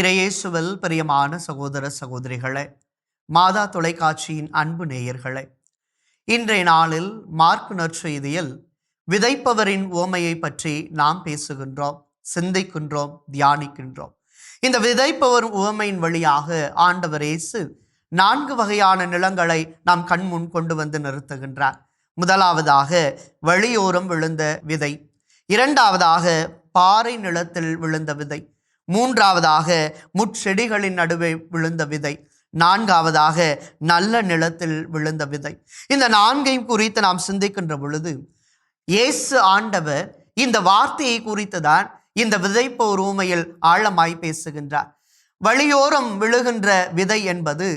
இறையேசுவல் பிரியமான சகோதர சகோதரிகளே மாதா தொலைக்காட்சியின் அன்பு நேயர்களே இன்றைய நாளில் மார்க் நற்செய்தியில் விதைப்பவரின் ஓமையை பற்றி நாம் பேசுகின்றோம் சிந்திக்கின்றோம் தியானிக்கின்றோம். இந்த விதைப்பவர் உவமையின் வழியாக ஆண்டவர் இயேசு நான்கு வகையான நிலங்களை நாம் கண்முன் கொண்டு வந்து நிறுத்துகின்றார். முதலாவதாக வழியோரம் விழுந்த விதை இரண்டாவதாக பாறை நிலத்தில் விழுந்த விதை மூன்றாவதாக முட்செடிகளின் நடுவே விழுந்த விதை. நான்காவதாக நல்ல நிலத்தில் விழுந்த விதை. இந்த நான்கையும் குறித்து நாம் சிந்திக்கின்ற பொழுது இயேசு ஆண்டவர் இந்த வார்த்தையை குறித்து தான் இந்த விதைப்போர் உமையில் ஆழமாய் பேசுகின்றார். வழியோரம் விழுகின்ற விதை என்பது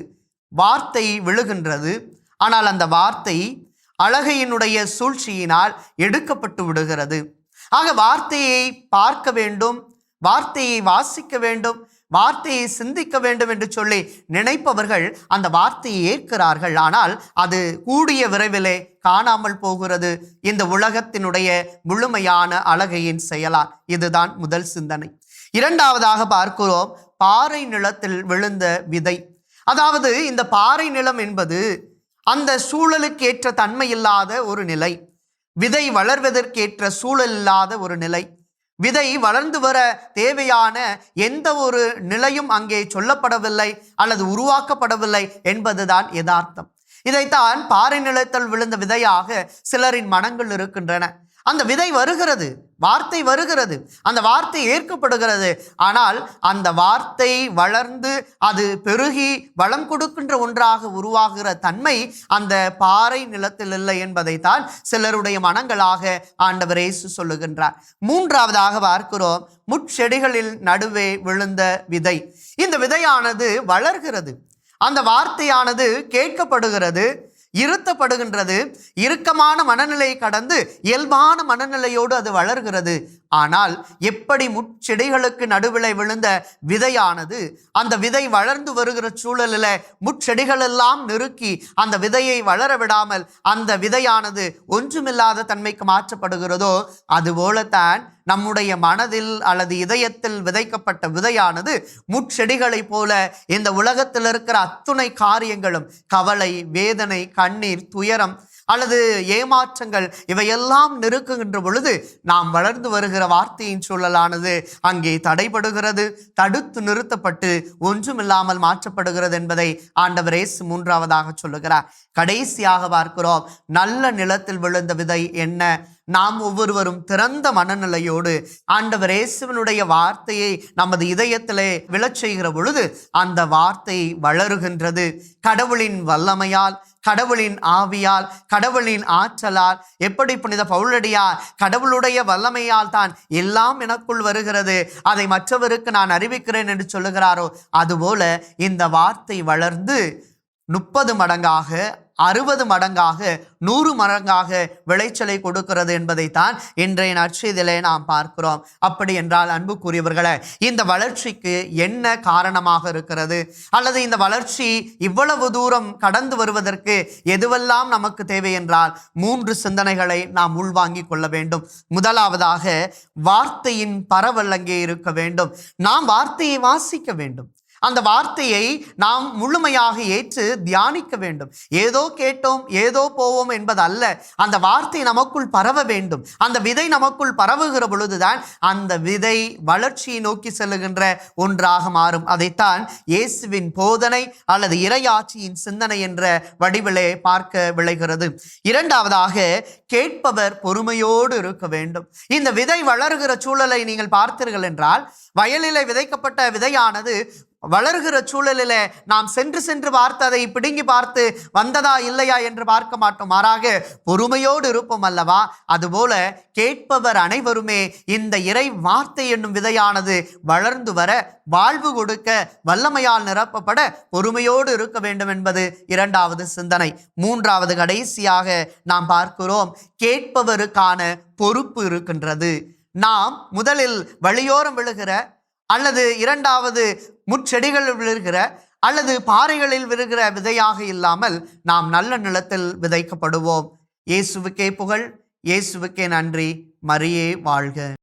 வார்த்தை விழுகின்றது. ஆனால் அந்த வார்த்தை அழகையினுடைய சூழ்ச்சியினால் எடுக்கப்பட்டு விடுகிறது. ஆக வார்த்தையை பார்க்க வேண்டும் வார்த்தையை வாசிக்க வேண்டும் வார்த்தையை சிந்திக்க வேண்டும் என்று சொல்லி நினைப்பவர்கள் அந்த வார்த்தையை ஏற்கிறார்கள். ஆனால் அது கூடிய விரைவிலே காணாமல் போகிறது. இந்த உலகத்தினுடைய முழுமையான அழகையின் செயலால் இதுதான் முதல் சிந்தனை. இரண்டாவதாக பார்க்கிறோம் பாறை நிலத்தில் விழுந்த விதை. அதாவது இந்த பாறை நிலம் என்பது அந்த சூழலுக்கு ஏற்ற தன்மை இல்லாத ஒரு நிலை. விதை வளர்வதற்கேற்ற சூழல் இல்லாத ஒரு நிலை. விதை வளர்ந்து வர தேவையான எந்த ஒரு நிலையும் அங்கே சொல்லப்படவில்லை அல்லது உருவாக்கப்படவில்லை என்பதுதான் யதார்த்தம். இதைத்தான் பாறை நிலத்தில் விழுந்த விதையாக சிலரின் மனங்கள் இருக்கின்றன. அந்த விதை வருகிறது வார்த்தை வருகிறது அந்த வார்த்தை ஏற்கப்படுகிறது. ஆனால் அந்த வார்த்தை வளர்ந்து அது பெருகி வளம் கொடுக்கின்ற ஒன்றாக உருவாகிற தன்மை அந்த பாறை நிலத்தில் இல்லை என்பதைத்தான் சிலருடைய மனங்களாக ஆண்டவர் இயேசு சொல்லுகின்றார். மூன்றாவதாக பார்க்கிறோம் முட்செடிகளில் நடுவே விழுந்த விதை. இந்த விதையானது வளர்கிறது. அந்த வார்த்தையானது கேட்கப்படுகிறது. இருத்தப்படுகின்றது. இறுக்கமான மனநிலையை கடந்து இயல்பான மனநிலையோடு அது வளர்கிறது. ஆனால் எப்படி முட்செடிகளுக்கு நடுவில் விழுந்த விதையானது அந்த விதை வளர்ந்து வருகிற சூழலில் முட்செடிகள் எல்லாம் நெருக்கி அந்த விதையை வளர விடாமல் அந்த விதையானது ஒன்றுமில்லாத தன்மைக்கு மாற்றப்படுகிறதோ அதுபோலத்தான் நம்முடைய மனதில் அல்லது இதயத்தில் விதைக்கப்பட்ட விதையானது முட்செடிகளைப் போல இந்த உலகத்தில் இருக்கிற அத்துணை காரியங்களும் கவலை வேதனை கண்ணீர் துயரம் அல்லது ஏமாற்றங்கள் இவையெல்லாம் நெருக்குகின்ற பொழுது நாம் வளர்ந்து வருகிற வார்த்தையின் சூழலானது அங்கே தடைபடுகிறது தடுத்து நிறுத்தப்பட்டு ஒன்றுமில்லாமல் மாற்றப்படுகிறது என்பதை ஆண்டவர் ஏசு மூன்றாவதாக சொல்லுகிறார். கடைசியாக பார்க்கிறோம் நல்ல நிலத்தில் விழுந்த விதை என்ன? நாம் ஒவ்வொருவரும் திறந்த மனநிலையோடு ஆண்டவர் இயேசுவனுடைய வார்த்தையை நமது இதயத்திலே விழச் செய்கிற பொழுது அந்த வார்த்தை வளருகின்றது. கடவுளின் வல்லமையால் கடவுளின் ஆவியால் கடவுளின் ஆற்றலால் எப்படி புனித பவுலடியார் கடவுளுடைய வல்லமையால் தான் எல்லாம் எனக்குள் வருகிறது அதை மற்றவருக்கு நான் அறிவிக்கிறேன் என்று சொல்லுகிறாரோ அதுபோல இந்த வார்த்தை வளர்ந்து முப்பது மடங்காக அறுபது மடங்காக நூறு மடங்காக விளைச்சலை கொடுக்கிறது என்பதைத்தான் இன்றைய நற்செய்தியிலே நாம் பார்க்கிறோம். அப்படி என்றால் அன்புக்குரியவர்களே இந்த வளர்ச்சிக்கு என்ன காரணமாக இருக்கிறது? அல்லது இந்த வளர்ச்சி இவ்வளவு தூரம் கடந்து வருவதற்கு எதுவெல்லாம் நமக்கு தேவை என்றால் மூன்று சிந்தனைகளை நாம் உள்வாங்கிக் கொள்ள வேண்டும். முதலாவதாக வார்த்தையின் பரவல் அங்கே இருக்க வேண்டும். நாம் வார்த்தையை வாசிக்க வேண்டும். அந்த வார்த்தையை நாம் முழுமையாக ஏற்று தியானிக்க வேண்டும். ஏதோ கேட்டோம் ஏதோ போவோம் என்பது அல்ல அந்த வார்த்தை நமக்குள் பரவ வேண்டும். அந்த விதை நமக்குள் பரவுகிற பொழுதுதான் அந்த விதை வளர்ச்சியை நோக்கி செல்லுகின்ற ஒன்றாக மாறும். அதைத்தான் இயேசுவின் போதனை அல்லது இரையாட்சியின் சிந்தனை என்ற வடிவிலே பார்க்க விளைகிறது. இரண்டாவதாக கேட்பவர் பொறுமையோடு இருக்க வேண்டும். இந்த விதை வளர்கிற சூழலை நீங்கள் பார்த்தீர்கள் என்றால் வயலிலே விதைக்கப்பட்ட விதையானது வளர்கிற சூழலில் நாம் சென்று சென்று பார்த்து அதை பிடுங்கி பார்த்து வந்ததா இல்லையா என்று பார்க்க மாட்டோம். மாறாக பொறுமையோடு இருப்போம் அல்லவா? அதுபோல கேட்பவர் அனைவருமே இந்த இறை வார்த்தை என்னும் விதையானது வளர்ந்து வர வாழ்வு கொடுக்க வல்லமையால் நிரப்பப்பட பொறுமையோடு இருக்க வேண்டும் என்பது இரண்டாவது சிந்தனை. மூன்றாவது கடைசியாக நாம் பார்க்கிறோம் கேட்பவருக்கான பொறுப்பு இருக்கின்றது. நாம் முதலில் வழியோரம் விழுகிற அல்லது இரண்டாவது முட்செடிகளில் விழுகிற அல்லது பாறைகளில் விழுகிற விதையாக இல்லாமல் நாம் நல்ல நிலத்தில் விதைக்கப்படுவோம். இயேசுவுக்கே புகழ் இயேசுவுக்கே நன்றி. மரியே வாழ்க.